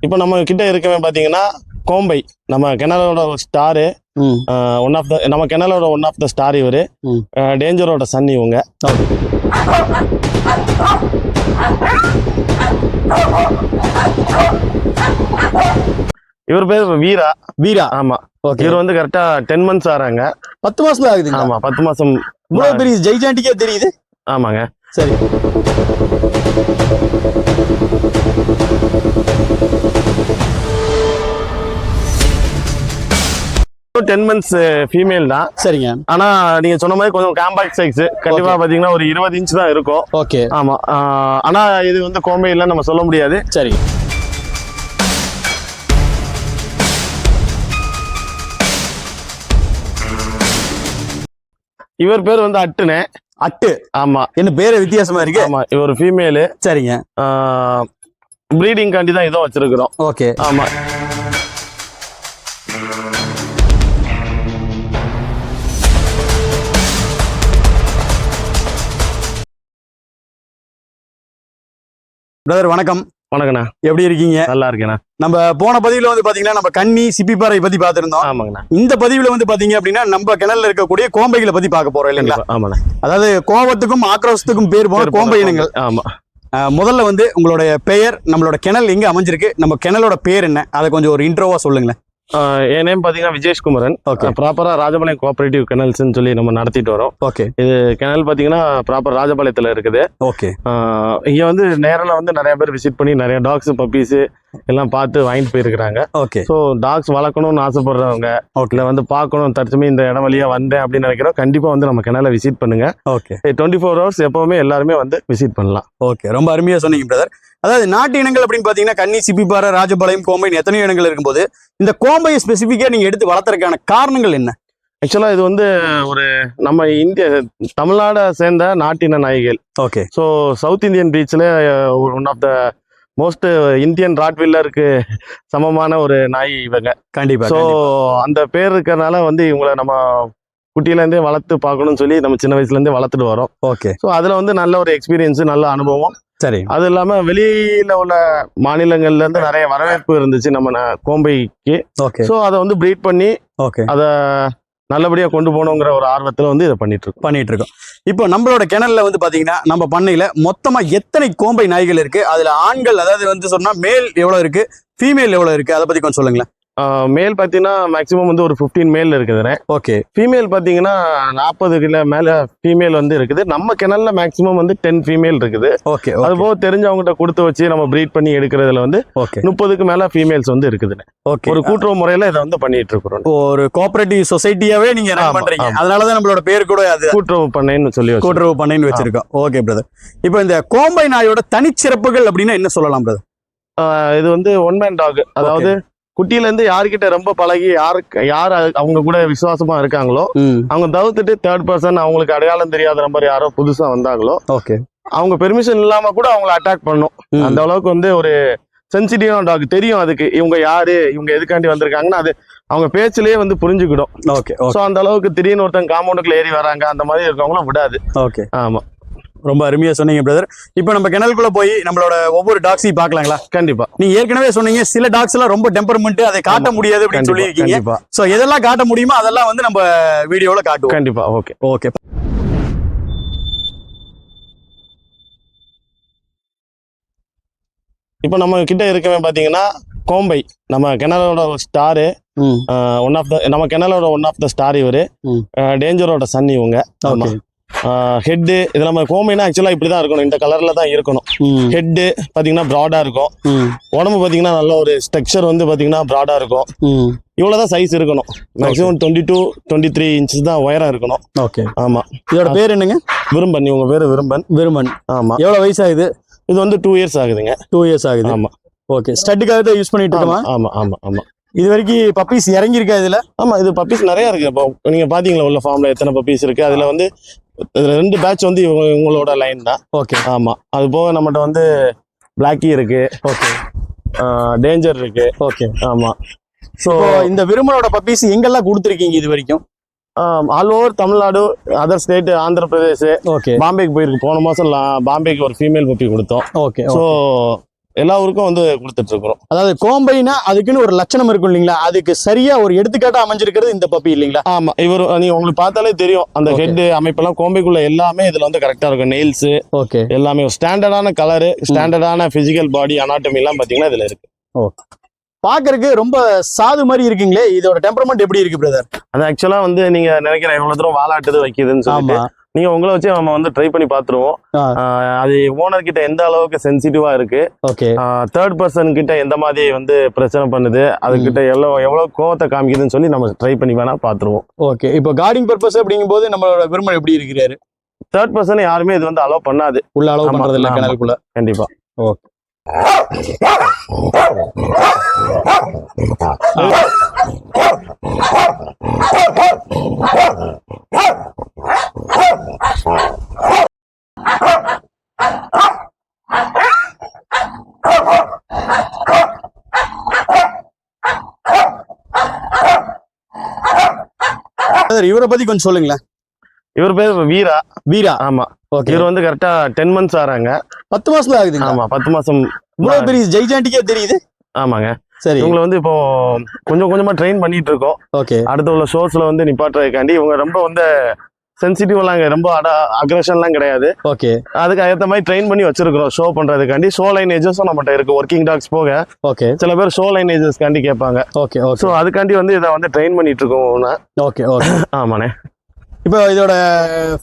இப்போ நம்ம கிட்ட இருக்கவன் பார்த்தீங்கன்னா கோம்பை. நம்ம கெனலோட ஸ்டாரு ஒன் ஆஃப் த நம்ம கெனலோட ஒன் ஆஃப் த ஸ்டார் இவர். டேஞ்சரோட சன் இவங்க. இவர் பேர் வீரா. வீரா? ஆமா. ஓகே. இவர் வந்து கரெக்டா டென் மந்த்ஸ் ஆறாங்க. பத்து மாசத்துல ஆகுதுங்களா? ஆமா பத்து மாசம் இவ்வளவு பெரிய ஜெய்ஜாண்டிக்கே தெரியுது? ஆமாங்க. சரி. டென் மந்த்ஸ் ஃபீமேல் தான். சரிங்க. ஆனா நீங்க சொன்ன மாதிரி கொஞ்சம் காம்பாக்ட் சைஸ் கண்டிப்பா பாத்தீங்கன்னா ஒரு இருபது இன்ச் தான் இருக்கும். ஓகே. ஆமா. ஆனா இது வந்து கோம்பை இல்லைன்னு நம்ம சொல்ல முடியாது. சரி. இவர் பேர் வந்து அட்டுனே. அட்டு. ஆமா. என்ன பேரு வித்தியாசமா இருக்கு? ஆமா இவர் ஃபீமேலு சரிங்க. ப்ரீடிங் காண்டி தான் இதோ வச்சிருக்கிறோம். ஓகே. ஆமா. பிரதர் வணக்கம். வணக்கண்ணா. எப்படி இருக்கீங்க? நல்லா இருக்கேண்ணா. நம்ம போன பதிவுல வந்து பாத்தீங்கன்னா நம்ம கன்னி சிப்பிப்பாறை பத்தி பார்த்திருந்தோம் ஆமாங்கண்ணா. இந்த பதிவுல வந்து பாத்தீங்க அப்படின்னா நம்ம கிணல்ல இருக்கக்கூடிய கோம்பைகளை பத்தி பார்க்க போறோம் இல்லைங்களா? ஆமாண்ணா. அதாவது கோபத்துக்கும் ஆக்ரோஷத்துக்கும் பேர் போன கோம்பை இனங்கள் ஆமா. அஹ், முதல்ல வந்து உங்களுடைய பெயர் நம்மளோட கிணல் எங்க அமைஞ்சிருக்கு நம்ம கிணலோட பேர் என்ன? அதை கொஞ்சம் ஒரு இன்ட்ரோவா சொல்லுங்களேன். என் நேம் பாத்தீங்கன்னா விஜேஷ் குமரன் ஓகே ப்ராப்பரா ராஜபாளையம் கோஆபரேட்டிவ் கெனல்ஸ்னு சொல்லி நம்ம நடத்திட்டு வரோம். ஓகே இது கெனல் பாத்தீங்கன்னா ப்ராப்பர் ராஜபாளையத்துல இருக்குது. ஓகே இங்க வந்து நேரில் வந்து நிறைய பேர் விசிட் பண்ணி நிறைய டாக்ஸ் பப்பீஸ் எல்லாம் பார்த்து வாங்கிட்டு போயிருக்கிறாங்க. ஓகே. ஸோ டாக்ஸ் வளர்க்கணும்னு ஆசைப்படுறவங்க இல்லை வந்து பார்க்கணும் தற்சமயம் இந்த இடம் வழியா வந்தேன் அப்படின்னு நினைக்கிறோம் கண்டிப்பா வந்து நம்ம கிணலை விசிட் பண்ணுங்க. ஓகே. டுவெண்ட்டி ஃபோர் ஹவர்ஸ் எப்பவுமே எல்லாருமே வந்து விசிட் பண்ணலாம். ஓகே. ரொம்ப அருமையா சொன்னீங்க பிரதர் அதாவது நாட்டு இனங்கள் அப்படின்னு பாத்தீங்கன்னா கன்னி சிப்பிப்பாறை ராஜபாளையம் கோம்பை எத்தனையோ இனங்கள் இருக்கும்போது இந்த கோம்பையை ஸ்பெசிஃபிக்கா நீங்க எடுத்து வளர்த்துறதுக்கான காரணங்கள் என்ன? ஆக்சுவலாக இது வந்து ஒரு நம்ம இந்திய தமிழ்நாடை சேர்ந்த நாட்டின நாய்கள். ஓகே. ஸோ சவுத் இந்தியன் பீச்சில் one of the most Indian ராட்வில்லருக்கு சமமான ஒரு நாய் இவங்க. கண்டிப்பா ஸோ. அந்த பேர் இருக்கிறனால வந்து இவங்களை நம்ம குட்டியிலேருந்தே வளர்த்து பார்க்கணும்னு சொல்லி நம்ம சின்ன வயசுலேருந்தே வளர்த்துட்டு வரோம். ஓகே. ஸோ அதில் வந்து நல்ல ஒரு எக்ஸ்பீரியன்ஸு நல்ல அனுபவம். சரி. அது இல்லாமல் வெளியில் உள்ள மாநிலங்கள்லேருந்து நிறைய வரவேற்பு இருந்துச்சு நம்ம கோம்பைக்கு. ஓகே. ஸோ அதை வந்து ப்ரீட் பண்ணி ஓகே. அதை நல்லபடியாக கொண்டு போகணுங்கிற ஒரு ஆர்வத்தில் வந்து இதை பண்ணிட்டு இருக்கோம். பண்ணிட்டு இருக்கோம். இப்போ நம்மளோட கிணல்ல வந்து பார்த்தீங்கன்னா நம்ம பண்ணையில் மொத்தமாக எத்தனை கோம்பை நாய்கள் இருக்கு? அதில் ஆண்கள் அதாவது வந்து சொன்னால் மேல் எவ்வளோ இருக்கு? ஃபீமேல் எவ்வளோ இருக்கு? அதை பத்தி கொஞ்சம் சொல்லுங்களேன். மேல் பார்த்தீங்கன்னா மேக்ஸிமம் வந்து ஒரு ஃபிஃப்டீன் மேல் இருக்குதுண்ணே ஓகே ஃபீமேல் பார்த்தீங்கன்னா நாற்பது கிலோ மேலே ஃபீமேல் வந்து இருக்குது. நம்ம கிணல்ல மேக்ஸிமம் வந்து டென் ஃபீமேல் இருக்குது. ஓகே அது போக தெரிஞ்சவங்ககிட்ட கொடுத்து வச்சு நம்ம ப்ரீட் பண்ணி எடுக்கிறதுல வந்து ஓகே முப்பதுக்கு மேலே ஃபீமேல்ஸ் வந்து இருக்குதுண்ணே ஓகே ஒரு கூட்டுறவு முறையில் இதை வந்து பண்ணிட்டு இருக்கிறோம் ஒரு கோஆபரேட்டிவ் சொசைட்டியாவே நீங்க ரன் பண்றீங்க. ஆமா. அதனாலதான் நம்மளோட பேர் கூட அது கூட்டுறவு பண்ணைன்னு சொல்லி. கூட்டுறவு பண்ணைன்னு வச்சிருக்கோம். ஓகே பிரதர் இப்போ இந்த கோம்பை நாயோட தனிச்சிறப்புகள் அப்படின்னா என்ன சொல்லலாம் பிரதர் இது வந்து ஒன் மேன் டாக் அதாவது குட்டியில இருந்து யார்கிட்ட ரொம்ப பழகி யாருக்கு யார் அது- அவங்க கூட விசுவாசமா இருக்காங்களோ அவங்க தவிர்த்துட்டு தேர்ட் பர்சன் அவங்களுக்கு அடையாளம் தெரியாத நம்பர் யாரோ புதுசா வந்தாங்களோ ஓகே. அவங்க பெர்மிஷன் இல்லாம கூட அவங்கள அட்டாக் பண்ணும். அந்த அளவுக்கு வந்து ஒரு சென்சிட்டிவான டாக் தெரியும் அதுக்கு. இவங்க யாரு? இவங்க எதுக்காண்டி வந்திருக்காங்கன்னு அது அவங்க பேச்சிலேயே வந்து புரிஞ்சுக்கிடும். ஓகே ஸோ அந்த அளவுக்கு திடீர்னு ஒருத்தங்க காம்பவுண்டுக்குள்ள ஏறி வராங்க அந்த மாதிரி இருக்கவங்களும் விடாது. ஓகே. ஆமா. ரொம்ப அருமையா சொன்னீங்க பிரதர் இப்போ நம்ம கிணலுக்குள்ள போய் நம்மளோட ஒவ்வொரு டாக்ஸையும் பார்க்கலாங்களா? கண்டிப்பா. நீங்க ஏற்கனவே சொன்னீங்க சில டாக்ஸ் எல்லாம் ரொம்ப டெம்பர்மெண்ட் அதை காட்ட முடியாது அப்படின்னு சொல்லியிருக்கீங்க. சோ எதெல்லாம் காட்ட முடியுமோ அதெல்லாம் வந்து நம்ம வீடியோல காட்டுவோம். கண்டிப்பா ஓகே ஓகே இப்போ நம்ம கிட்ட இருக்கவன் பாத்தீங்கன்னா கோம்பை. நம்ம கிணலோட ஸ்டாரு ஒன் ஆஃப் த நம்ம கிணலோட ஒன் ஆஃப் த ஸ்டார் இவரு. டேஞ்சரோட சன் இவங்க. ஆமா. ஹெட்டு இது நம்ம கோம்பைனா ஆக்சுவலாக இப்படி தான் இருக்கணும். இந்த கலரில் தான் இருக்கணும். ஹெட்டு பார்த்தீங்கன்னா ப்ராடாக இருக்கும். உடம்பு பார்த்தீங்கன்னா நல்ல ஒரு ஸ்ட்ரக்சர் வந்து பார்த்தீங்கன்னா ப்ராடாக இருக்கும். இவ்வளோ தான் சைஸ் இருக்கணும். Maximum twenty two twenty three inches தான் உயரம் இருக்கணும். ஓகே ஆமாம் இதோட பேர் என்னங்க? விரும்பன் இவங்க பேர் விரும்பன். விருமன் ஆமாம் எவ்வளவு வயசு ஆகுது இது வந்து டூ இயர்ஸ் ஆகுதுங்க. டூ இயர்ஸ் ஆகுது. ஆமாம் ஓகே ஸ்டட்டுக்காக தான் யூஸ் பண்ணிட்டு இருக்கோமா? ஆமாம் ஆமாம் ஆமாம் இது வரைக்கும் பப்பீஸ் இறங்கி இருக்கா இதுல? ஆமாம் இது பப்பீஸ் நிறைய இருக்கு. இப்போ நீங்கள் பார்த்தீங்களா உள்ள ஃபார்மில் எத்தனை பப்பீஸ் இருக்கு? அதில் வந்து ரெண்டு பேட்ச் வந்து இவங்க இவங்களோட லைன் தான். ஓகே ஆமாம் அது போக நம்மகிட்ட வந்து பிளாக்கி இருக்கு. ஓகே டேஞ்சர் இருக்கு. ஓகே ஆமாம் ஸோ இந்த விருமனோட பப்பீஸ் எங்கெல்லாம் கொடுத்துருக்கீங்க இது வரைக்கும்? All over Tamil Nadu other state Andhra Pradesh okay பாம்பேக்கு போயிருக்கு. போன மாசம் லா- பாம்பேக்கு ஒரு ஃபீமேல் பப்பி கொடுத்தோம். ஓகே ஸோ எல்லா ஊருக்கும் வந்து கொடுத்துட்டு இருக்கிறோம் அதாவது கோம்பைனா அதுக்குன்னு ஒரு லட்சணம் இருக்கும் இல்லைங்களா? அதுக்கு சரியா ஒரு எடுத்துக்காட்டா அமைஞ்சிருக்கிறது இந்த பப்பி இல்லைங்களா? ஆமா இவர் நீங்க உங்களுக்கு பார்த்தாலே தெரியும். அந்த. ஹெட் அமைப்பெல்லாம் கோம்பைக்குள்ள எல்லாமே இதுல வந்து கரெக்டா இருக்கும். நெயில்ஸ் ஓகே எல்லாமே ஸ்டாண்டர்டான கலரு ஸ்டாண்டர்டான பிசிக்கல் பாடி அனாட்டமி எல்லாம் பாத்தீங்கன்னா இதுல இருக்கு. பாக்குறதுக்கு ரொம்ப சாது மாதிரி இருக்கீங்களே இதோட டெம்பரமெண்ட் எப்படி இருக்கு பிரதர் அது ஆக்சுவலா வந்து நீங்க நினைக்கிற எவ்வளவு தூரம் வாலாட்டுது வைக்குதுன்னு சொல்லிட்டு நீங்க உங்களை வச்சு நம்ம வந்து ட்ரை பண்ணி பாத்துருவோம் அது ஓனர் கிட்ட எந்த அளவுக்கு சென்சிட்டிவா இருக்கு? ஓகே. தேர்ட் பர்சன் கிட்ட எந்த மாதிரி வந்து பிரச்சனை பண்ணுது? அதுகிட்ட எவ்வளவு எவ்வளவு கோவத்தை காமிக்குதுன்னு சொல்லி நம்ம ட்ரை பண்ணி வேணா பாத்துருவோம் ஓகே. இப்போ கார்டிங் பர்பஸ் அப்படிங்கும்போது நம்மளோட விருமன் எப்படி இருக்கிறாரு? தேர்ட் பர்சன் யாருமே இது வந்து அலோவ் பண்ணாது. உள்ள அளவு ஆமா, பண்றது இல்ல. கிணறுக்குள்ள கண்டிப்பா. Brother, இவரை பத்தி கொஞ்சம் சொல்லுங்களேன். இவர் பேர் வீரா. வீரா? ஆமா. ஓகே. இவர் வந்து கரெக்டா டென் மந்த்ஸ் ஆறாங்க. பத்து மாசத்துல ஆகுதுங்க ஆமா பத்து மாசம் இவ்வளவு பெரிய ஜெய்ஜாண்டிக்கே தெரியுது? ஆமாங்க. சரி. இவங்களை வந்து இப்போ கொஞ்சம் கொஞ்சமா ட்ரெயின் பண்ணிட்டு இருக்கோம். ஓகே. அடுத்த உள்ள ஷோஸ்ல வந்து நிப்பாட்டுறதுக்காண்டி இவங்க ரொம்ப வந்து சென்சிட்டிவ்லாம் ரொம்ப அட அக்ரஷன்லாம் கிடையாது. ஓகே. அதுக்கு ஏற்ற மாதிரி ட்ரெயின் பண்ணி வச்சிருக்கிறோம் ஷோ பண்றதுக்காண்டி. ஷோ லைனேஜஸும் நம்மகிட்ட இருக்கு ஒர்க்கிங் டாக்ஸ் போக. ஓகே. சில பேர் ஷோ லைனேஜஸ்க்காண்டி கேட்பாங்க. Okay okay. ஸோ அதுக்காண்டி வந்து இதை வந்து ட்ரெயின் பண்ணிட்டு இருக்கோம் ஓகே ஓகே. ஆமாண்ணே. இப்போ இதோட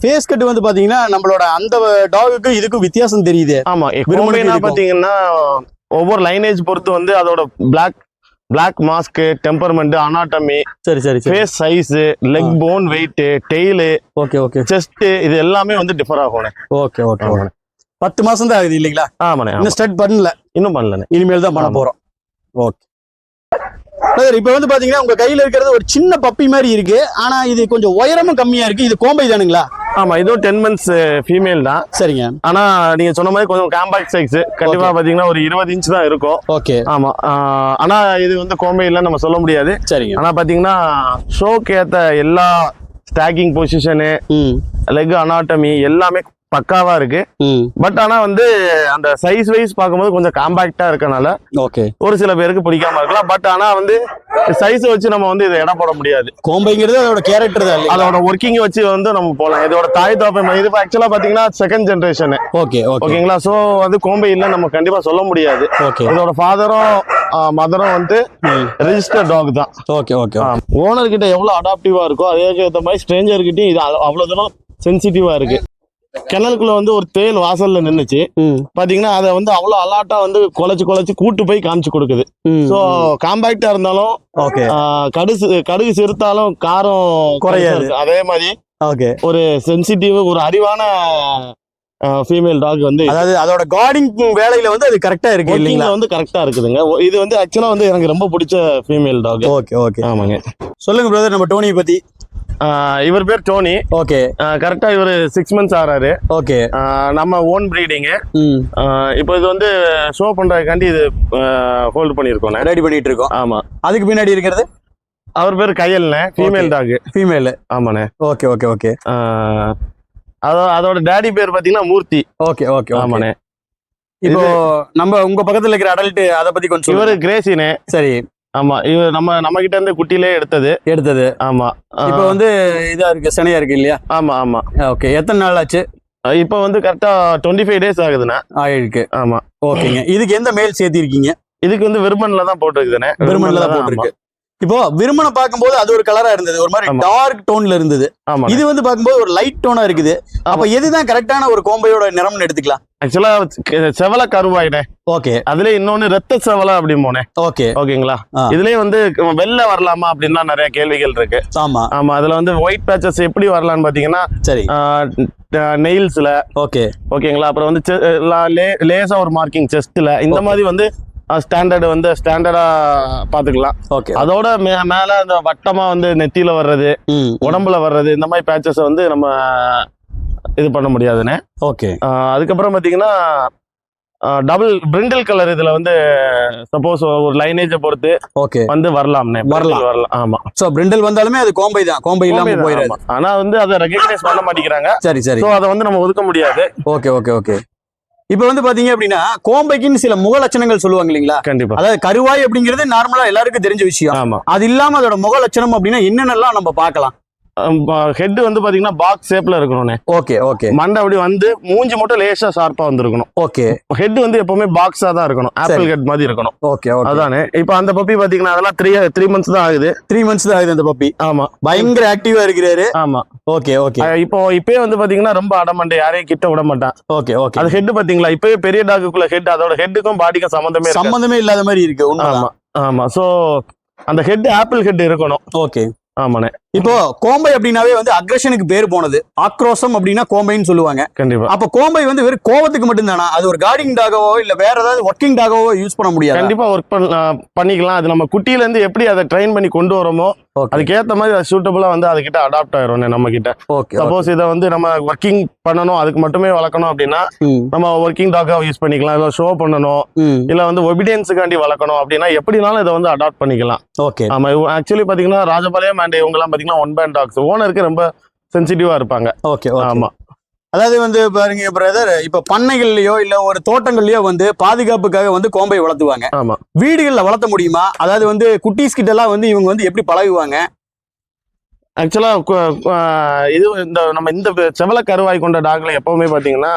ஃபேஸ் கட் வந்து பாத்தீங்கன்னா நம்மளோட அந்த டாகுக்கும் இதுக்கும் வித்தியாசம் தெரியுது. ஆமா. பாத்தீங்கன்னா ஒவ்வொரு லைனேஜ் பொறுத்து வந்து அதோட black black mask temperament anatomy சரி சரி சரி. Face size leg bone weight tail okay okay chest இது எல்லாமே வந்து டிஃபர் ஆகும்ண்ணே ஓகே ஓகே ஓகே பத்து மாசம் தான் ஆகுது இல்லைங்களா? ஆமாண்ணே ஆமா. இன்னும் ஸ்டார்ட் பண்ணல. இன்னும் பண்ணலண்ணே. இனிமேல் தான் பண்ண. போறோம். ஓகே இப்போ வந்து பாத்தீங்கன்னா உங்க கையில இருக்கிறது ஒரு சின்ன பப்பி மாதிரி இருக்கு. ஆனா இது கொஞ்சம் உயரமும் கம்மியா இருக்கு. இது கோம்பை தானுங்களா? ஆமா இதுவும் டென் மந்த்ஸ் ஃபீமேல் தான். சரிங்க. ஆனா நீங்க சொன்ன மாதிரி கொஞ்சம் காம்பாக்ட் சைஸ் கண்டிப்பா பாத்தீங்கன்னா ஒரு இருபது இன்ச் தான் இருக்கும். ஓகே ஆமா ஆஹ் ஆனா இது வந்து கோம்பை இல்லைன்னு நம்ம சொல்ல முடியாது. சரிங்க. ஆனா பாத்தீங்கன்னா ஷோக்கு ஏத்த எல்லா ஸ்டாக்கிங் பொசிஷனு ம். லெக் அனாட்டமி எல்லாமே பக்காவா இருக்கு. பட் ஆனா வந்து அந்த சைஸ் வைஸ் பார்க்கும்போது கொஞ்சம் காம்பாக்டா இருக்கனால ஓகே. ஒரு சில பேருக்கு பிடிக்காம இருக்கலாம். பட் ஆனா வந்து சைஸ் வச்சு நம்ம வந்து இதை இடம் போட முடியாது. கோம்பைங்கிறது அதோட கேரக்டர் தான் அதோட ஒர்க்கிங் வச்சு வந்து நம்ம போகலாம் இதோட தாய் தோப்பை இது ஆக்சுவலா பாத்தீங்கன்னா செகண்ட் ஜென்ரேஷன் ஓகே ஓகே. ஓகேங்களா? சோ வந்து கோம்பை இல்ல நம்ம கண்டிப்பா சொல்ல முடியாது. ஓகே. இதோட ஃபாதரும் மதரும் வந்து ரெஜிஸ்டர் டாக் தான். ஓகே ஓகே ஓனர் கிட்ட எவ்வளவு அடாப்டிவா இருக்கோ அதே ஏற்ற மாதிரி ஸ்ட்ரேஞ்சர் கிட்டயும் இது அவ்வ- அவ்வளவு தூரம் சென்சிட்டிவா இருக்கு. கிணலுக்குள்ள வந்து ஒரு தேல் வாசல்ல நின்னுச்சு. பாத்தீங்கன்னா அதை வந்து அவ்வளவு அலாட்டா வந்து குலைச்சு குலைச்சு கூட்டு போய் காமிச்சு கொடுக்குது. சோ காம்பாக்டா இருந்தாலும் கடுகு கடுகு சிறுத்தாலும் காரம் குறையாது. அதே மாதிரி ஓகே. ஒரு சென்சிட்டிவ் ஒரு அறிவான ஃபீமேல் டாக் வந்து அதாவது அதோட கார்டிங் வேலையில வந்து அது கரெக்டா இருக்கு இல்லைங்களா? வந்து கரெக்டா இருக்குதுங்க. இது வந்து ஆக்சுவலா வந்து எனக்கு ரொம்ப பிடிச்ச ஃபீமேல் டாக் ஓகே ஓகே. ஆமாங்க. சொல்லுங்க பிரதர் நம்ம டோனியை பத்தி. இவர் பேர் டோனி. ஓகே. கரெக்டா இவர் சிக்ஸ் மந்த்ஸ் ஆறாரு. ஓகே. நம்ம ஓன் ப்ரீடிங்கு இப்போ இது வந்து ஷோ பண்றதுக்காண்டி இது ஹோல்ட் பண்ணியிருக்கோம் ரெடி பண்ணிட்டு இருக்கோம் ஆமா. அதுக்கு பின்னாடி இருக்கிறது? அவர் பேர் கையல்ண்ணே ஃபீமேல் டாக் ஃபீமேல் ஆமாண்ணே. Okay okay okay. அதோ அதோட டேடி பேர் பாத்தீங்கன்னா மூர்த்தி. ஓகே ஓகே ஆமாண்ணே. இப்போ நம்ம உங்க பக்கத்துல இருக்கிற அடல்ட் அத பத்தி கொஞ்சம் இவரு கிரேசினே சரி. ஆமா இவர் நம்ம நம்ம கிட்ட இருந்து குட்டிலே எடுத்தது. எடுத்தது. ஆமா. இப்போ வந்து இதா இருக்கு சனியா இருக்கு இல்லையா? ஆமா ஆமா. ஓகே. எத்தனை நாள் ஆச்சு? இப்போ வந்து கரெக்டா டுவெண்ட்டி ஃபைவ் டேஸ் ஆகுதுண்ணே. ஆயிருக்கு. ஆமா. ஓகேங்க. இதுக்கு எந்த மேல் சேர்த்தி இருக்கீங்க இதுக்கு வந்து விருமன்ல தான் போட்டிருக்குதுண்ணே. விருமன்ல தான் போட்டிருக்கு. இப்போ விருமனை பார்க்கும்போது அது ஒரு கலரா இருந்தது. ஒரு மாதிரி. டார்க் டோன்ல இருந்தது. இது வந்து பார்க்கும்போது ஒரு லைட் டோனா இருக்குது. அப்ப எதுதான் கரெக்டான ஒரு கோம்பையோட நிறம்னு எடுத்துக்கலாம். ஆக்சுவலா செவல கருவாயினே. ஓகே. அதுல இன்னொன்னு ரத்த செவலை அப்படி போனேன். ஓகே. ஓகேங்களா. இதுலயே வந்து வெளில வரலாமா அப்படின்னா நிறைய கேள்விகள் இருக்கு. ஆமா. ஆமா அதுல வந்து ஒயிட் பேச்சஸ் எப்படி வரலாம்னு பாத்தீங்கன்னா சரி. நெயில்ஸ்ல ஓகே. ஓகேங்களா? அப்புறம் வந்து லேசா ஒரு மார்க்கிங் செஸ்ட்ல இந்த மாதிரி வந்து ஸ்டாண்டர்டு வந்து ஸ்டாண்டர்டா பாத்துக்கலாம் ஓகே அதோட மே- மேல அந்த வட்டமா வந்து நெத்தியில வர்றது உடம்புல வர்றது இந்த மாதிரி பேச்சஸ் வந்து நம்ம இது பண்ண முடியாதுண்ணே ஓகே அதுக்கப்புறம் பாத்தீங்கன்னா டபுள் பிரிண்டில் கலர் இதுல வந்து சப்போஸ் ஒரு லைனேஜை பொறுத்து ஓகே வந்து வரலாம்னே. வரலாம். வரலாம். ஆமா. சோ பிரிண்டல் வந்தாலுமே அது கோம்பை தான். கோம்பை இல்லாம போயிடாது. ஆமா. ஆனா வந்து அதை ரெகக்னைஸ் பண்ண மாட்டேங்கிறாங்க. சரி சரி. சோ அதை வந்து நம்ம ஒதுக்க முடியாது. ஓகே ஓகே ஓகே இப்போ வந்து பாத்தீங்க அப்படின்னா கோம்பைக்குன்னு சில முக லட்சணங்கள் சொல்லுவாங்க இல்லைங்களா? கண்டிப்பா. அதாவது கருவாய் அப்படிங்கிறது நார்மலா எல்லாருக்கும் தெரிஞ்ச விஷயம். அது இல்லாம அதோட முக லட்சணம் அப்படின்னா என்னென்னலாம் நம்ம பார்க்கலாம்? ஹெட் வந்து பாத்தீங்கன்னா பாக்ஸ் ஷேப்ல இருக்கணும்னே. Okay okay. மண்டை அப்படி வந்து மூஞ்சி மட்டும் லேசா ஷார்ப்பா வந்திருக்கணும். ஓகே. ஹெட் வந்து எப்பவுமே பாக்ஸா தான் இருக்கணும். ஆப்பிள் ஹெட் மாதிரி இருக்கணும். Okay okay. அதானே? இப்போ அந்த பப்பி பாத்தீங்கன்னா அதெல்லாம் த்ரீ த்ரீ மந்த்ஸ் தான் ஆகுது. த்ரீ மந்த்ஸ் தான் ஆகுது அந்த பப்பி ஆமா. பயங்கர ஆக்டிவா இருக்கிறாரு. ஆமா. Okay okay. இப்போ இப்பயே வந்து பாத்தீங்கன்னா ரொம்ப அடமண்டை யாரையும் கிட்ட விட மாட்டான். Okay okay. அது ஹெட் பாத்தீங்களா? இப்பவே பெரிய டாக்குக்குள்ள ஹெட் அதோட ஹெட்டுக்கும் பாடிக்கும் இருக்காது. சம்பந்தமே இல்லாத மாதிரி இருக்கு ஆமா ஆமா. சோ அந்த ஹெட் ஆப்பிள் ஹெட் இருக்கணும். ஓகே. ஆமாண்ணே. இப்போ கோம்பை அப்படின்னாவே வந்து அக்ரஷனுக்கு பேர் போனது. ஆக்ரோஷம் அப்படின்னா கோம்பைன்னு சொல்லுவாங்க. கண்டிப்பா. அப்ப கோம்பை வந்து வெறும் கோவத்துக்கு மட்டும்தானா? அது ஒரு கார்டிங் டாகவோ இல்ல வேற ஏதாவது ஒர்க்கிங் டாகவோ யூஸ் பண்ண முடியாது? கண்டிப்பா ஒர்க் பண்ணிக்கலாம். அது நம்ம குட்டியில இருந்து எப்படி அதை ட்ரெயின் பண்ணி கொண்டு வரோமோ ஓகே அதுக்கேத்த மாதிரி அது சூட்டபுளா வந்து அது கிட்ட அடாப்ட் ஆயிரும் நம்ம கிட்ட சப்போஸ் இதை வந்து நம்ம ஒர்க்கிங் பண்ணணும் அதுக்கு மட்டுமே வளர்க்கணும் அப்படின்னா நம்ம ஒர்க்கிங் டாக்கா யூஸ் பண்ணிக்கலாம் இல்லை ஷோ பண்ணணும் இல்ல வந்து ஒபிடியன்ஸுக்காண்டி வளர்க்கணும் அப்படின்னா எப்படினாலும் இதை வந்து அடாப்ட் பண்ணிக்கலாம். ஓகே ஆமா ஆக்சுவலி பாத்தீங்கன்னா ராஜபாளையம் அண்ட் இவங்க எல்லாம் பாத்தீங்கன்னா ஒன் பேண்ட் டாக்ஸ் ஓனருக்கு ரொம்ப சென்சிட்டிவா இருப்பாங்க. ஓகே ஆமா. அதாவது வந்து பாருங்க பிரதர் இப்ப பண்ணைகள்லயோ இல்ல ஒரு தோட்டங்கள்லயோ வந்து பாதுகாப்புக்காக வந்து கோம்பை வளர்த்துவாங்க. ஆமா. வீடுகள்ல வளர்த்த முடியுமா? அதாவது வந்து குட்டீஸ் கிட்ட எல்லாம் வந்து இவங்க வந்து எப்படி பழகுவாங்க? ஆக்சுவலா இது இந்த நம்ம இந்த செவல கருவாய் கொண்ட டாக்ல எப்பவுமே பாத்தீங்கன்னா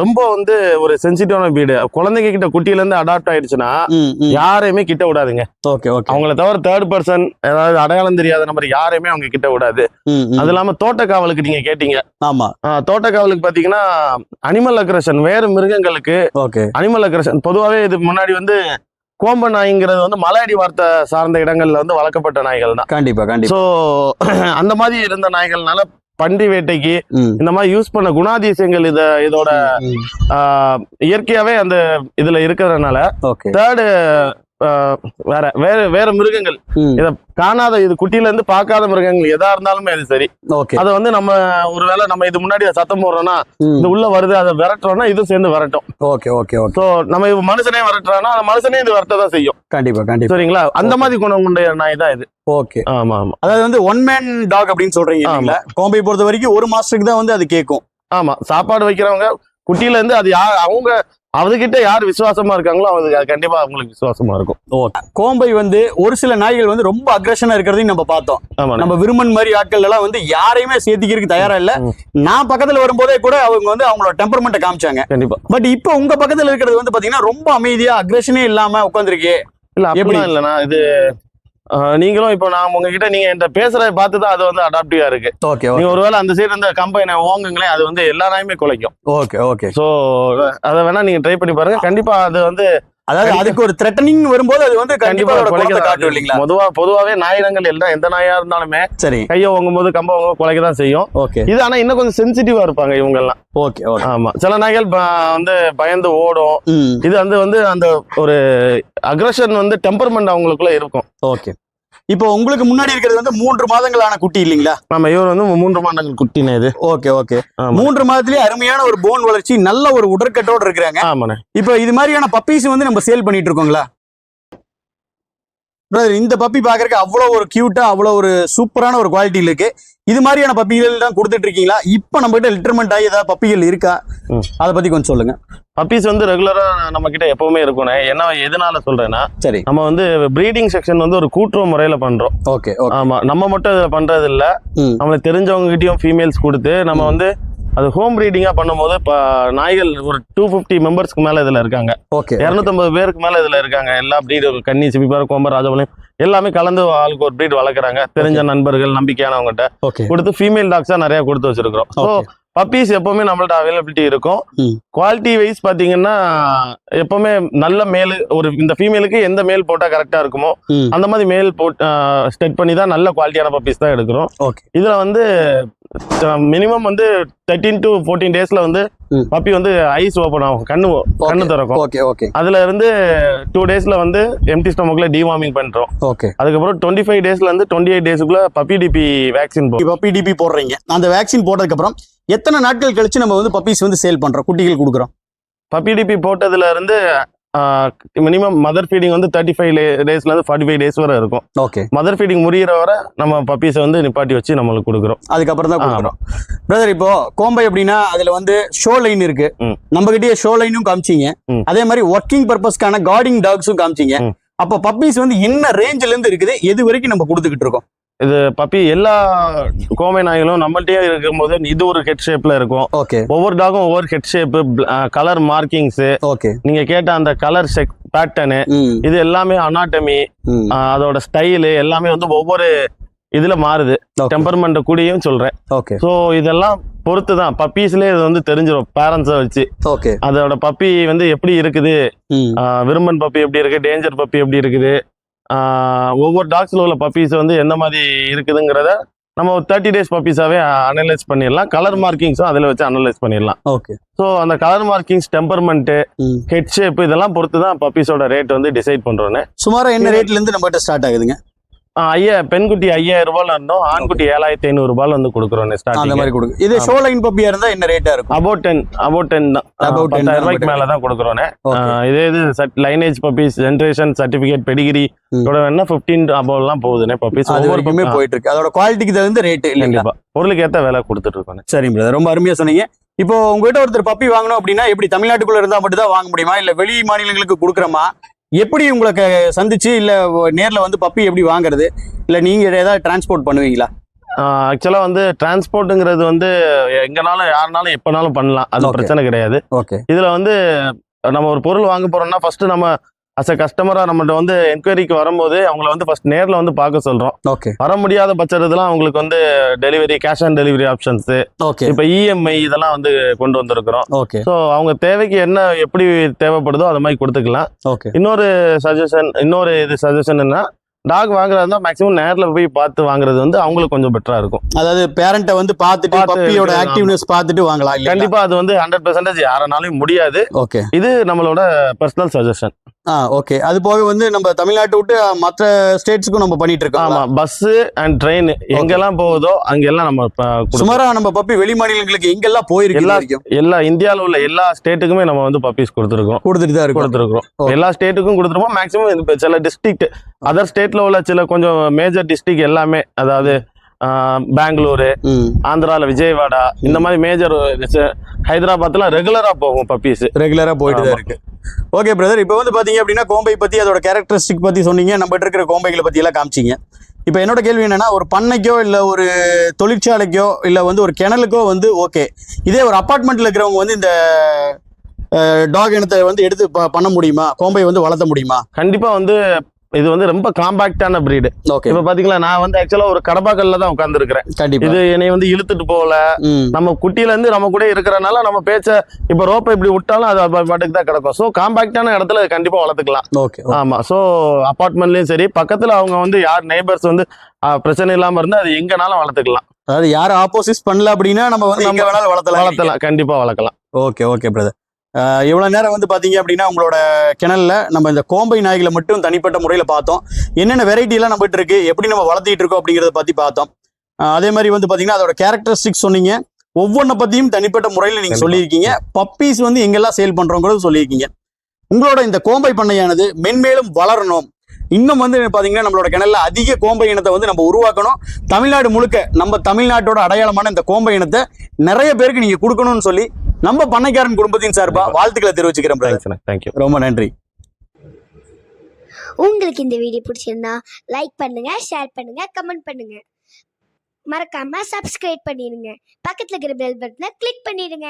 ரொம்ப வந்து ஒரு சென்சிட்டிவான வீடு. குழந்தைங்க கிட்ட குட்டியில இருந்து அடாப்ட் ஆயிடுச்சுன்னா யாரையுமே கிட்ட விடாதுங்க. Okay okay. அவங்கள தவிர தேர்ட் பர்சன் ஏதாவது அடையாளம் தெரியாத நம்பர் யாரையுமே அவங்க கிட்ட விடாது. அது இல்லாம தோட்டக்காவலுக்கு நீங்க கேட்டீங்க. ஆமா. தோட்டக்காவலுக்கு பாத்தீங்கன்னா அனிமல் அக்ரஷன் வேறு மிருகங்களுக்கு ஓகே. அனிமல் அக்ரஷன் பொதுவாகவே இது முன்னாடி வந்து கோம்ப நாய்ங்கிறது வந்து மலையடி வார்த்தை சார்ந்த இடங்கள்ல வந்து வளர்க்கப்பட்ட நாய்கள் தான் கண்டிப்பா கண்டிப்பா. ஸோ அந்த மாதிரி இருந்த நாய்கள்னால பன்றி வேட்டைக்கு. இந்த மாதிரி யூஸ் பண்ண குணாதிசயங்கள் இத இதோட இயற்கையாவே அந்த இதுல இருக்கிறதுனால தேர்டு வேற வேற வேற மிருகங்கள். இத காணாத இது குட்டியில இருந்து பார்க்காத மிருகங்கள் எதா இருந்தாலுமே அது சரி. ஓகே. அதை வந்து நம்ம ஒருவேளை நம்ம இது முன்னாடி சத்தம் போடுறோம்னா. இது உள்ள வருது அதை விரட்டுறோம்னா இதுவும் சேர்ந்து விரட்டும். Okay okay okay. நம்ம இது மனுஷனே விரட்டுறானா அந்த மனுஷனே இது விரட்ட தான் செய்யும். கண்டிப்பா கண்டிப்பா. சரிங்களா? அந்த மாதிரி குணம் கொண்ட நாய் தான் இது. ஓகே. ஆமா ஆமா. அதாவது வந்து ஒன் மேன் டாக் அப்படின்னு சொல்றீங்க கோம்பை பொறுத்த வரைக்கும் ஒரு மாசத்துக்கு தான் வந்து அது கேட்கும். ஆமா. சாப்பாடு வைக்கிறவங்க குட்டியில இருந்து அது அவங்க அவங்ககிட்ட யார் விசுவாசமா இருக்காங்களோ அவங்க அது கண்டிப்பா அவங்களுக்கு விசுவாசமா இருக்கும். கோம்பை வந்து ஒரு சில நாய்கள் வந்து ரொம்ப அக்ரஷனா இருக்கிறதையும் நம்ம பார்த்தோம். நம்ம விருமன் மாதிரி ஆட்கள் எல்லாம் வந்து யாரையுமே சேர்த்திக்கிறதுக்கு தயாரா இல்ல. நான் பக்கத்துல வரும்போதே கூட அவங்க வந்து அவங்களோட டெம்பர்மெண்ட்டை காமிச்சாங்க. கண்டிப்பா. பட் இப்போ உங்க பக்கத்துல இருக்கிறது வந்து பாத்தீங்கன்னா ரொம்ப அமைதியா அக்ரஷனே இல்லாம உட்காந்துருக்கே இல்ல எப்படி? இல்லைண்ணா இது நீங்களும் இப்போ நான் உங்ககிட்ட நீங்க என்கிட்ட பேசுறத பார்த்து தான் அது வந்து அடாப்டிவா இருக்கு. ஓகே நீங்க ஒருவேளை அந்த சைடு இருந்த கம்பெனி ஓங்குங்களேன் அது வந்து எல்லா நாயுமே குலைக்கும். ஓகே ஓகே ஸோ அதை வேணா நீங்க ட்ரை பண்ணி பாருங்க. கண்டிப்பா அது வந்து அதாவது அதுக்கு ஒரு த்ரெட்டனிங் வரும்போது அது வந்து கண்டிப்பா குலைக்க காட்டும் இல்லைங்களா பொதுவா பொதுவாவே நாயினங்கள் எல்லாம் எந்த நாயா இருந்தாலுமே சரி. கையை ஓங்கும் போது கம்ப ஓங்க குலைக்க தான் செய்யும். ஓகே. இது ஆனா இன்னும் கொஞ்சம் சென்சிட்டிவா இருப்பாங்க இவங்க எல்லாம் ஓகே ஓகே. ஆமா. சில நாய்கள் வந்து பயந்து ஓடும். இது வந்து வந்து அந்த ஒரு அக்ரஷன் வந்து டெம்பர்மெண்ட் அவங்களுக்குள்ள இருக்கும். ஓகே. இப்போ உங்களுக்கு முன்னாடி இருக்கிறது வந்து மூன்று மாதங்களான குட்டி இல்லைங்களா? நம்ம இவர் வந்து மூன்று மாதங்கள் குட்டினே இது. Okay okay. மூன்று மாதத்திலேயே அருமையான ஒரு போன் வளர்ச்சி நல்ல ஒரு உடற்கட்டோட இருக்கிறாங்க. ஆமாண்ணே. இப்போ இது மாதிரியான பப்பீஸ் வந்து நம்ம சேல் பண்ணிட்டு இருக்கோங்களா? Brother, இந்த பப்பி பாக்குறதுக்கு அவ்வளோ ஒரு கியூட்டா அவ்வளோ ஒரு சூப்பரான ஒரு குவாலிட்டியில் இருக்கு. இது மாதிரியான பப்பிகள் தான் கொடுத்துட்டு இருக்கீங்களா? இப்போ நம்ம கிட்ட லிட்டர்மெண்ட் ஆகி ஏதாவது பப்பிகள் இருக்கா. அதை பத்தி கொஞ்சம் சொல்லுங்க. பப்பீஸ் வந்து ரெகுலரா நம்ம கிட்ட எப்பவுமே இருக்கும்ண்ணே. என்ன எதனால சொல்றேன்னா சரி. நம்ம வந்து ப்ரீடிங் செக்ஷன் வந்து ஒரு கூட்டுறவு முறையில பண்றோம். ஓகே ஆமா நம்ம மட்டும் இதுல பண்றது இல்ல. நம்மளுக்கு தெரிஞ்சவங்க கிட்டயும் ஃபீமேல்ஸ் கொடுத்து நம்ம வந்து அது ஹோம் ப்ரீடிங்கா பண்ணும்போது இப்போ நாய்கள் ஒரு டூ ஃபிஃப்டி மெம்பர்ஸ்க்கு மேல இதுல இருக்காங்க. ஓகே இரநூத்தம்பது பேருக்கு மேல இதுல இருக்காங்க. எல்லா ப்ரீடு கன்னி சிப்பிப்பார் கோம்பர் ராஜபாளையம் எல்லாமே கலந்து ஆளுக்கு ஒரு ப்ரீட் வளர்க்குறாங்க. தெரிஞ்ச நண்பர்கள் நம்பிக்கையானவங்ககிட்ட கொடுத்து ஃபீமேல் டாக்ஸா நிறைய கொடுத்து வச்சிருக்கிறோம். ஸோ பப்பீஸ் எப்பவுமே நம்மள்ட்ட அவைலபிலிட்டி இருக்கும். குவாலிட்டி வைஸ் பாத்தீங்கன்னா எப்பவுமே நல்ல மேல் ஒரு இந்த ஃபீமேலுக்கு எந்த மேல் போட்டா கரெக்டா இருக்குமோ. அந்த மாதிரி மேல் போட் ஸ்டெட் பண்ணி தான் நல்ல குவாலிட்டியான பப்பீஸ் தான் எடுக்கிறோம் ஓகே இதுல வந்து மினிமம் வந்து தேர்ட்டீன் டு ஃபோர்டீன் டேஸ்ல வந்து. பப்பி வந்து ஐஸ் ஓப்பன் ஆகும். கண்ணு கண்ணு திறக்கும். ஓகே ஓகே அதுல இருந்து டூ டேஸ்ல வந்து எம்டி ஸ்டொமக்ல டிவார்மிங் பண்றோம். ஓகே அதுக்கப்புறம் டுவெண்ட்டி ஃபைவ் டேஸ்ல இருந்து twenty eight டேஸ்க்குள்ள puppy DP vaccine puppy DP போடுறீங்க. அந்த வேக்சின் போட்டதுக்கு அப்புறம் எத்தனை நாட்கள் கழிச்சு நம்ம வந்து பப்பீஸ் வந்து சேல் பண்றோம்? குட்டிகள் கொடுக்குறோம். பப்பி டிபி போட்டதுல இருந்து மினிமம் மதர் ஃபீடிங் வந்து தேர்ட்டி ஃபைவ் டேஸ்ல இருந்து ஃபார்ட்டி ஃபைவ் டேஸ் வரை இருக்கும். ஓகே மதர் ஃபீடிங் முடியிற வரை நம்ம பப்பீஸை வந்து நிப்பாட்டி வச்சு நம்மளுக்கு கொடுக்குறோம். அதுக்கப்புறம் தான் கொடுக்குறோம். பிரதர் இப்போ கோம்பை அப்படின்னா அதுல வந்து ஷோ லைன் இருக்கு. நம்ம கிட்டயே ஷோ லைனும் காமிச்சீங்க. அதே மாதிரி ஒர்க்கிங் பர்பஸ்க்கான கார்டிங் டாக்ஸும் காமிச்சீங்க. அப்போ பப்பீஸ் வந்து என்ன ரேஞ்சில இருந்து இருக்குது. எது வரைக்கும் நம்ம கொடுத்துக்கிட்டு இருக்கோம்? இது பப்பி எல்லா கோமை நாய்களும் நம்மள்ட்டயே இருக்கும்போது இது ஒரு ஹெட் ஷேப்ல இருக்கும். ஓகே ஒவ்வொரு டாகும் ஒவ்வொரு head shape colour markings okay நீங்க கேட்ட அந்த கலர் செக் பேட்டர்னு இது எல்லாமே அனாட்டமி அதோட ஸ்டைலு எல்லாமே வந்து ஒவ்வொரு இதுல மாறுது. டெம்பர்மெண்ட் கூடயும் சொல்றேன். ஓகே ஸோ இதெல்லாம் பொறுத்து தான் பப்பீஸ்லேயே இது வந்து தெரிஞ்சிடும் பேரண்ட்ஸை வச்சு. ஓகே அதோட பப்பி வந்து எப்படி இருக்குது? விரும்பன் பப்பி எப்படி இருக்கு? டேஞ்சர் பப்பி எப்படி இருக்குது? ஒவ்வொரு டாக்ஸில் உள்ள பப்பீஸ் வந்து எந்த மாதிரி இருக்குதுங்கிறத நம்ம ஒரு தேர்ட்டி டேஸ் பப்பீஸாவே அனலைஸ் பண்ணிடலாம். கலர் மார்க்கிங்ஸும் அதில் வச்சு அனலைஸ் பண்ணிடலாம். ஓகே ஸோ அந்த colour markings temperament head shape இதெல்லாம் பொறுத்து தான் பப்பீஸோட ரேட் வந்து டிசைட் பண்ணுறோன்னு சுமாரா என்ன ரேட்ல இருந்து நம்மகிட்ட ஸ்டார்ட் ஆகுதுங்க? ஐயா பெண்குட்டி ஐயாயிரம் ரூபாயில இருந்தோம். ஆண்குட்டி ஏழாயிரத்தி ஐநூறு ரூபாயில வந்து கொடுக்குறோம் அந்த மாதிரி கொடுக்கு இது. ஷோ லைன் பப்பியா இருந்தா என்ன ரேட்டா இருக்கும்? அபவுட் டென் அபவுட் டென் தான். About 10 பத்தாயிரம் ரூபாய்க்கு மேல தான் கொடுக்குறோம் இதே இது lineage puppies generation certificate pedigree. இதோட வேணா ஃபிஃப்டீன் அபவுட்லாம் போகுதுனே பப்பீஸ் ஒவ்வொரு puppy- போயிட்டு இருக்கு அதோட குவாலிட்டிக்கு தகுந்த ரேட் இல்லைங்களா? பொருளுக்கு ஏத்த விலை கொடுத்துட்டு இருக்கோம் சரி பிரதர் ரொம்ப அருமையா சொன்னீங்க. இப்போ உங்ககிட்ட ஒருத்தர் பப்பி வாங்கணும் அப்படின்னா எப்படி தமிழ்நாட்டுக்குள்ள இருந்தா மட்டும் தான் வாங்க முடியுமா? இல்ல வெளி மாநிலங்களுக்கு கொடுக்குறோமா? எப்படி உங்களுக்கு சந்திச்சு இல்ல நேர்ல வந்து பப்பி எப்படி வாங்குறது? இல்ல நீங்க ஏதாவது டிரான்ஸ்போர்ட் பண்ணுவீங்களா? ஆக்சுவலா வந்து டிரான்ஸ்போர்ட்டுங்கிறது வந்து எங்கனாலும் யாருனாலும் எப்பனாலும் பண்ணலாம். அது. பிரச்சனை கிடையாது. ஓகே இதுல வந்து நம்ம ஒரு பொருள் வாங்க போறோம்னா ஃபர்ஸ்ட் நம்ம அஸ் அ கஸ்டமரா நம்மகிட்ட வந்து என்கொயரிக்கு வரும்போது அவங்கள வந்து ஃபர்ஸ்ட் நேர்ல வந்து பார்க்க சொல்றோம். ஓகே வர முடியாத பட்சத்துலாம் அவங்களுக்கு வந்து delivery cash on delivery options okay இப்போ இஎம்ஐ இதெல்லாம் வந்து கொண்டு வந்திருக்கிறோம். ஓகே ஸோ அவங்க தேவைக்கு என்ன எப்படி தேவைப்படுதோ அது மாதிரி கொடுத்துக்கலாம். ஓகே இன்னொரு சஜஷன் இன்னொரு இது சஜஷன் என்ன டாக் வாங்குறதா மேக்ஸிமம் நேரில் போய் பார்த்து வாங்குறது வந்து அவங்களுக்கு கொஞ்சம் பெட்டரா இருக்கும். அதாவது பேரண்ட்டை வந்து பார்த்துட்டு பார்த்து பப்பியோட. ஆக்டிவ்னஸ் பார்த்துட்டு வாங்கலாம் இல்லையா கண்டிப்பா அது வந்து ஹண்ட்ரட் பெர்சன்டேஜ் யாரனாலும் முடியாது. ஓகே இது நம்மளோட பர்சனல் சஜஷன் ஆ ஓகே அது போக வந்து நம்ம தமிழ்நாட்டை விட்டு மற்ற ஸ்டேட்ஸ்க்கும் நம்ம பண்ணிட்டு இருக்கோம் ஆமா பஸ் அண்ட் ட்ரெயின் எங்கெல்லாம் போகுதோ அங்கெல்லாம் நம்ம. சுமாரா நம்ம பப்பி வெளி மாநிலங்களுக்கு எங்கெல்லாம் போயிருக்கு எல்லா- எல்லா இந்தியாவில் உள்ள எல்லா ஸ்டேட்டுக்குமே நம்ம வந்து பப்பீஸ் கொடுத்துருக்கோம். கொடுத்துட்டு தான் கொடுத்துருக்கோம். எல்லா ஸ்டேட்டுக்கும் கொடுத்துருப்போம். மேக்ஸிமம் சில டிஸ்ட்ரிக்ட் அதர் ஸ்டேட்ல உள்ள சில கொஞ்சம் மேஜர் டிஸ்ட்ரிக்ட் எல்லாமே அதாவது பெங்களூரு ஆந்திரால விஜயவாடா இந்த மாதிரி மேஜர் ஹைதராபாத்லாம் ரெகுலரா போகும் பப்பீஸ் ரெகுலரா போயிட்டு தான். இருக்கு. ஓகே பிரதர் இப்போ வந்து பாத்தீங்க அப்படின்னா கோம்பை பத்தி அதோட கேரக்டரிஸ்டிக் பத்தி சொன்னீங்க. நம்ம இருக்கிற கோம்பைகளை பத்தி எல்லாம் காமிச்சீங்க. இப்போ என்னோட கேள்வி என்னன்னா ஒரு பண்ணைக்கோ இல்ல ஒரு தொழிற்சாலைக்கோ இல்ல வந்து ஒரு கிணலுக்கோ வந்து ஓகே இதே ஒரு அபார்ட்மெண்ட்ல இருக்கிறவங்க வந்து இந்த டாக் இனத்தை வந்து எடுத்து பண்ண முடியுமா? கோம்பை வந்து வளர்த்த முடியுமா? கண்டிப்பா வந்து இது வந்து ரொம்ப காம்பாக்டான breed. ஓகே இப்ப பாத்தீங்களா நான் வந்து ஆக்சுவலா ஒரு கடப்பாக்கல்ல தான் உட்காந்துருக்கிறேன் இது என்னை வந்து இழுத்துட்டு போகல. நம்ம குட்டியில இருந்து நம்ம கூட இருக்கிறனால நம்ம பேச்ச இப்ப ரோப்பை இப்படி விட்டாலும் அது பாட்டுக்கு தான் கிடக்கும். ஸோ காம்பாக்டான இடத்துல கண்டிப்பா வளர்த்துக்கலாம். ஓகே ஆமா. ஸோ அபார்ட்மெண்ட்லயும் சரி பக்கத்துல அவங்க வந்து யார் நெய்பர்ஸ் வந்து பிரச்சனை இல்லாம இருந்தா அது எங்கனாலும் வளர்த்துக்கலாம். அதாவது யாரும் ஆப்போசிட் பண்ணல அப்படின்னா நம்ம வந்து எங்க வேணாலும் வளர்த்தலாம். வளர்த்தலாம். கண்டிப்பா வளர்க்கலாம். ஓகே ஓகே பிரதர் இவ்வளோ நேரம் வந்து பார்த்தீங்க அப்படின்னா உங்களோட கிணல்ல நம்ம இந்த கோம்பை நாய்களை மட்டும் தனிப்பட்ட முறையில் பார்த்தோம். என்னென்ன வெரைட்டி எல்லாம் நம்மகிட்ட இருக்கு எப்படி நம்ம வளர்த்திட்டு இருக்கோம் அப்படிங்கிறத பற்றி பார்த்தோம். அதே மாதிரி வந்து பார்த்தீங்கன்னா அதோட கேரக்டரிஸ்டிக்ஸ் சொன்னீங்க. ஒவ்வொன்றை பற்றியும் தனிப்பட்ட முறையில் நீங்கள். சொல்லியிருக்கீங்க. பப்பீஸ் வந்து எங்கெல்லாம் சேல் பண்ணுறோங்கிறது சொல்லியிருக்கீங்க. உங்களோட இந்த கோம்பை பண்ணையானது மென்மேலும் வளரணும். இன்னும் வந்து பார்த்தீங்கன்னா நம்மளோட கிணல்ல அதிக கோம்பை இனத்தை வந்து நம்ம உருவாக்கணும். தமிழ்நாடு முழுக்க நம்ம தமிழ்நாட்டோட அடையாளமான இந்த கோம்பை இனத்தை நிறைய பேருக்கு நீங்க கொடுக்கணும்னு சொல்லி நம்ம பண்ணைக்காரன் குடும்பத்தின் சார்பா வாழ்த்துக்களை தெரிவிச்சுக்கிறேன் தேங்க்யூ ரொம்ப நன்றி. உங்களுக்கு இந்த வீடியோ பிடிச்சிருந்தா லைக் பண்ணுங்க ஷேர் பண்ணுங்க கமெண்ட் பண்ணுங்க. மறக்காம சப்ஸ்கிரைப் பண்ணிடுங்க. பக்கத்துல இருக்கிற பெல் பட்டனை கிளிக் பண்ணிடுங்க.